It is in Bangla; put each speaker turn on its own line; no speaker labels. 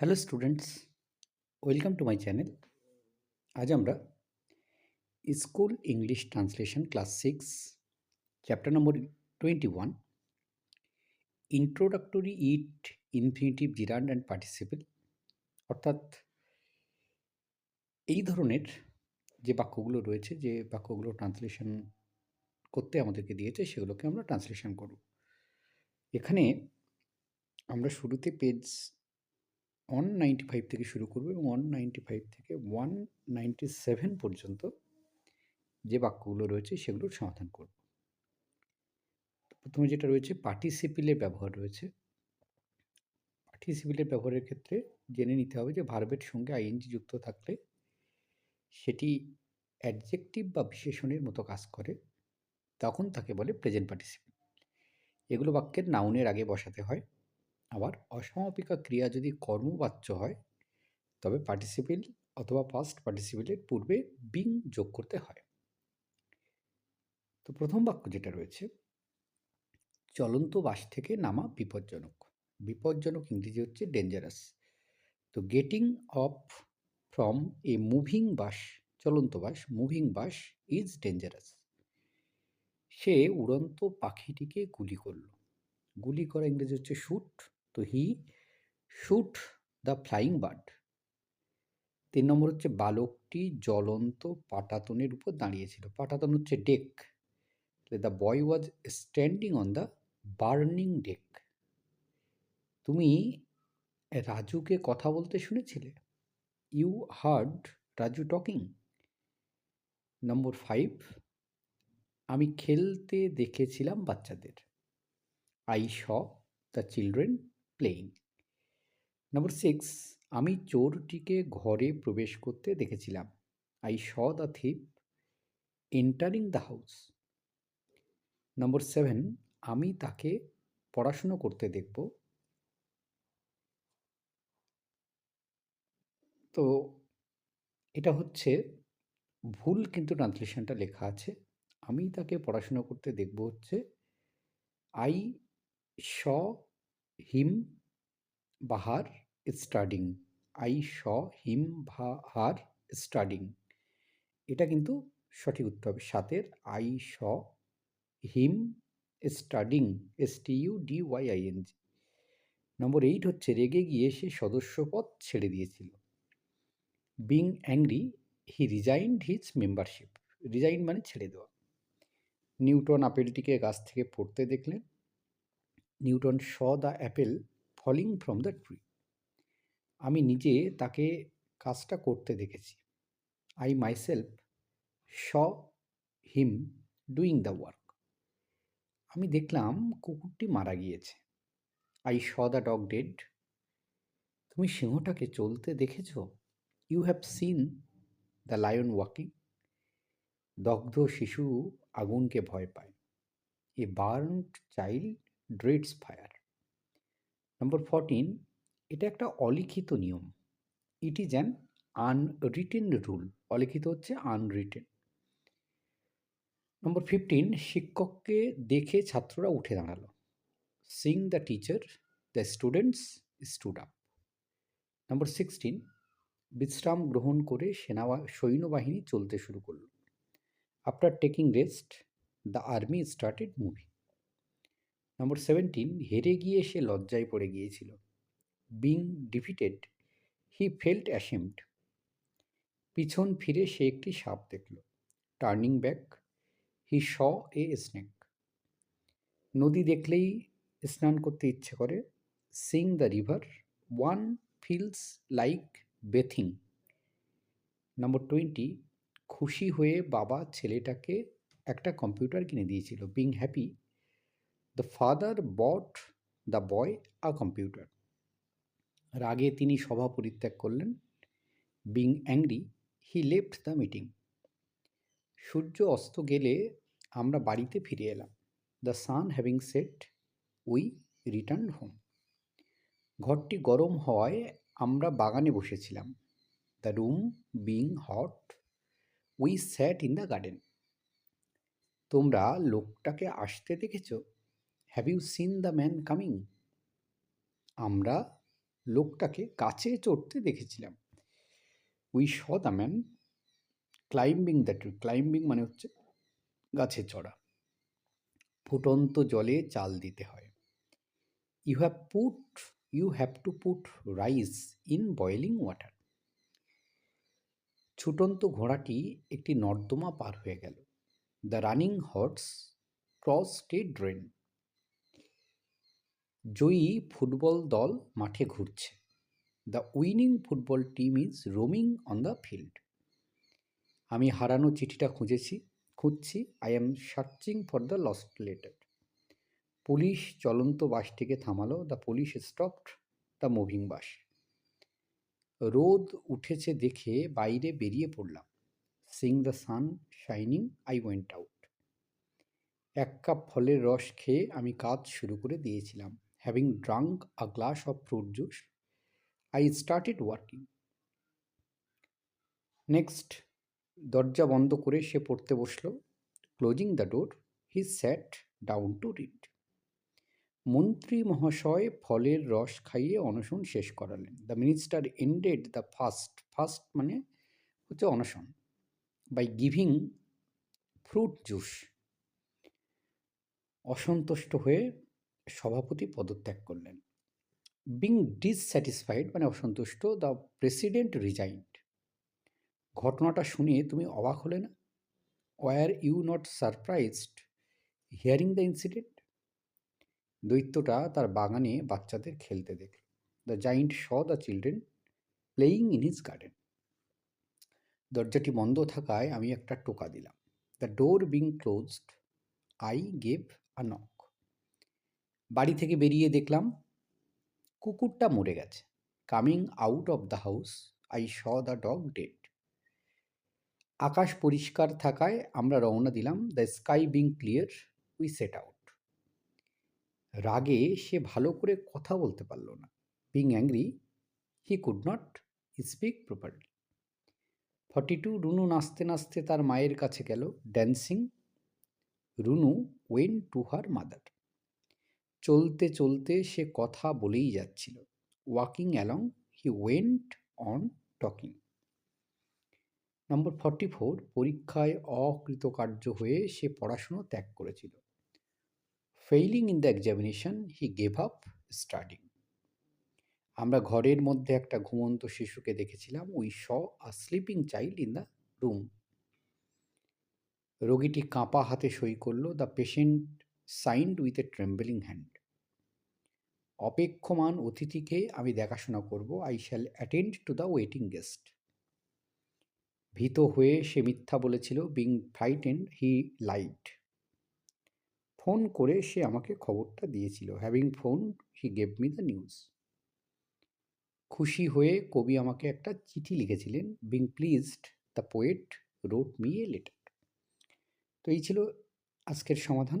Hello students welcome to my channel আজ আমরা school English translation class six chapter number twenty one introductory it infinitive gerund and participle অর্থাৎ এই ধরনের যে বাক্যগুলো রয়েছে, যে বাক্যগুলো ট্রান্সলেশন করতে আমাদেরকে দিয়েছে, সেগুলোকে আমরা ট্রান্সলেশন করব। এখানে আমরা শুরুতে পেজ ওয়ান নাইনটি ফাইভ থেকে শুরু করব এবং ওয়ান নাইনটি ফাইভ থেকে ওয়ান নাইনটি সেভেন পর্যন্ত যে বাক্যগুলো রয়েছে সেগুলোর সমাধান করব। প্রথমে যেটা রয়েছে পার্টিসিপিলের ব্যবহার রয়েছে। পার্টিসিপিলের ব্যবহারের ক্ষেত্রে জেনে নিতে হবে যে ভার্বের সঙ্গে আইএনজি যুক্ত থাকলে সেটি অ্যাডজেক্টিভ বা বিশেষণের মতো কাজ করে, তখন তাকে বলে প্রেজেন্ট পার্টিসিপিল এগুলো বাক্যের নাউনের আগে বসাতে হয়। আবার অসমাপিকা ক্রিয়া যদি কর্মবাচ্য হয়, তবে পার্টিসিপিল অথবা পাস্ট পার্টিসিপিলের পূর্বে বিং যোগ করতে হয়। তো প্রথম বাক্য যেটা রয়েছে, চলন্ত বাস থেকে নামা বিপজ্জনক। বিপজ্জনক ইংরেজি হচ্ছে ডেঞ্জারাস তো getting off from a moving bus, চলন্ত bus moving bus is dangerous সে উড়ন্ত পাখিটিকে গুলি করল। গুলি করা ইংরেজি হচ্ছে শুট তো he shoot the flying bird তিন নম্বর হচ্ছে বালকটি জ্বলন্ত পাটাতনের উপর দাঁড়িয়েছিল। পাটাতন হচ্ছে deck the boy was standing on the burning deck তুমি রাজুকে কথা বলতে শুনেছিলে? You heard Raju talking number five আমি খেলতে দেখেছিলাম বাচ্চাদের। I saw the children playing number six আমি চোরটিকে ঘরে প্রবেশ করতে দেখেছিলাম। I saw the thief entering the house number seven আমি তাকে পড়াশুনো করতে দেখব। তো এটা হচ্ছে ভুল কিন্তু ট্রান্সলেশনটা লেখা আছে। আমি তাকে পড়াশুনো করতে দেখব হচ্ছে আই শ হিম বাহার স্টাডিং। আই শ হিম বাহার স্টাডিং। এটা কিন্তু সঠিক উত্তর হবে সাতের I saw him studying S T U D Y I N G number eight হচ্ছে রেগে গিয়ে সে সদস্যপদ ছেড়ে দিয়েছিল। Being angry he resigned his membership resign মানে ছেড়ে দেওয়া। নিউটন আপেলটিকে গাছ থেকে পড়তে দেখলেন। Newton saw the apple falling from the tree. আমি নিজে তাকে কাজটা করতে দেখেছি। I myself saw him doing the work আমি দেখলাম কুকুরটি মারা গিয়েছে। I saw the dog dead তুমি সিংহটাকে চলতে দেখেছ? You have seen the lion walking দগ্ধ শিশু আগুনকে ভয় পায়। A burn child dreads fire. Number fourteen এটা একটা অলিখিত নিয়ম। It is an unwritten rule অলিখিত হচ্ছে আনরিটেন নম্বর ফিফটিন শিক্ষককে দেখে ছাত্ররা উঠে দাঁড়াল। Seeing the teacher the students stood up number sixteen বিশ্রাম গ্রহণ করে সেনা সৈন্যবাহিনী চলতে শুরু করল। After taking rest the army started moving number seventeen হেরে গিয়ে সে লজ্জায় পড়ে গিয়েছিল। Being defeated he felt ashamed পিছন ফিরে সে একটি সাপ দেখল। Turning back he saw a snake নদী দেখলেই স্নান করতে ইচ্ছে করে। Seeing the river one feels like bathing number twenty খুশি হয়ে বাবা ছেলেটাকে একটা কম্পিউটার কিনে দিয়েছিল। Being happy the father bought the boy a computer রাগে তিনি সভা পরিত্যাগ করলেন। Being angry he left the meeting সূর্য অস্ত গেলে আমরা বাড়িতে ফিরে এলাম। The sun having set we return home ঘরটি গরম হওয়ায় আমরা বাগানে বসেছিলাম। The room being hot we sat in the garden তোমরা লোকটাকে আসতে দেখেছ? Have you seen the man coming আমরা লোকটাকে গাছে চড়তে দেখেছিলাম। We saw the man climbing the tree climbing মানে হচ্ছে গাছে চড়া। ফুটন্ত জলে চাল দিতে হয়। You have put you have to put rice in boiling water ছুটন্ত ঘোড়াটি একটি নর্দমা পার হয়ে গেল। The running horse cross a drain Joyee football দল মাঠে ঘুরছে। The winning football team is roaming on the field আমি হারানো চিঠিটা খুঁজেছি, খুঁজছি I am searching for the lost letter police চলন্ত বাসটিকে থামালো the police stopped the moving bus রোদ উঠেছে দেখে বাইরে বেরিয়ে পড়লাম। Seeing the sun shining I went out এক কাপ ফলের রস খেয়ে আমি কাজ শুরু করে দিয়েছিলাম। Having drunk a glass of fruit juice I started working next দরজা বন্ধ করে সে পড়তে বসল। Closing the door he sat down to read মন্ত্রী মহাশয় ফলের রস খাইয়ে অনশন শেষ করালেন। The minister ended the fast fast মানে হচ্ছে অনশন। বাই গিভিং ফ্রুট জুস অসন্তুষ্ট হয়ে সভাপতি পদত্যাগ করলেন। বিং ডিসস্যাটিসফাইড মানে অসন্তুষ্ট, দ্য প্রেসিডেন্ট রিজাইন্ড। ঘটনাটা শুনে তুমি অবাক হলে না? Were you not surprised hearing the incident? দৈত্যটা তার বাগানে বাচ্চাদের খেলতে দেখল। The giant saw the children playing in his garden. দরজাটি বন্ধ থাকায় আমি একটা টোকা দিলাম। The door being closed. I gave a knock. বাড়ি থেকে বেরিয়ে দেখলাম, কুকুরটা মরে গেছে। Coming out of the house I saw the dog dead আকাশ পরিষ্কার থাকায় আমরা রওনা দিলাম the sky being clear we set out রাগে সে ভালো করে কথা বলতে পারল না। Being angry he could not speak properly forty two Runu নাচতে নাচতে তার মায়ের কাছে গেল dancing Runu went to her mother চলতে চলতে সে কথা বলেই যাচ্ছিল। Walking along he went on talking number forty four পরীক্ষায় অকৃতকার্য হয়ে সে পড়াশুনো ত্যাগ করেছিল। Failing in the examination he gave up studying আমরা ঘরের মধ্যে একটা ঘুমন্ত শিশুকে দেখেছিলাম we saw a sleeping child in the room রোগীটি কাঁপা হাতে সই করল the patient signed with a trembling hand অপেক্ষমান অতিথিকে আমি দেখাশোনা করব। I shall attend to the waiting guest ভীত হয়ে সে মিথ্যা বলেছিল being frightened he lied phone করে সে আমাকে খবরটা দিয়েছিল। Having phone he gave me the news খুশি হয়ে কবি আমাকে একটা চিঠি লিখেছিলেন being pleased the poet wrote me a letter তো এই ছিল আজকের সমাধান।